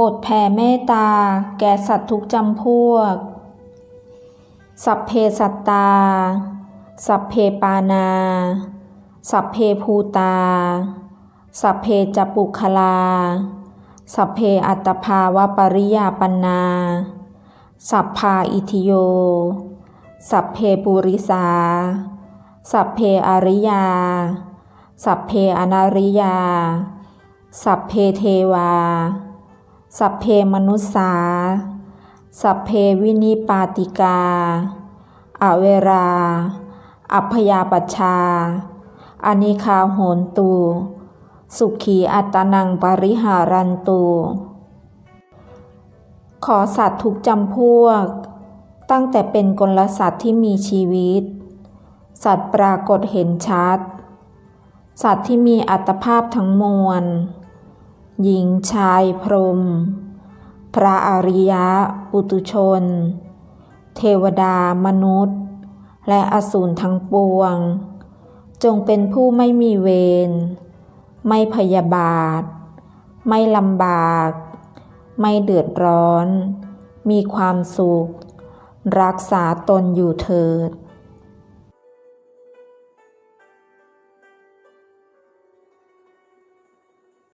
บทแผ่เมตตา แก่สัตว์ทุกจำพวก สัพเพสัตตา สัพเพปานา สัพเพภูตา สัพเพจปุคลา สัพเพอัตภาวปริยาปนา สัพพาอิทิโย สัพเพปุริสา สัพเพอริยา สัพเพอนาริยา สัพเพเทวา สัพเพมนุสสา สัพเพวินิปาติกา อเวรา อัพยาปัชาอนิคาโหนตู สุขีอัตตนังปริหารันตู ขอสัตว์ทุกจำพวก ตั้งแต่เป็นกลสัตว์ที่มีชีวิต สัตว์ปรากฏเห็นชัด สัตว์ที่มีอัตภาพทั้งมวล หญิงชายพรหมพระอริยะปุตุชน เทวดามนุษย์ และอสูรทั้งปวง จงเป็นผู้ไม่มีเวร ไม่พยาบาท ไม่ลำบาก ไม่เดือดร้อน มีความสุข รักษาตนอยู่เถิด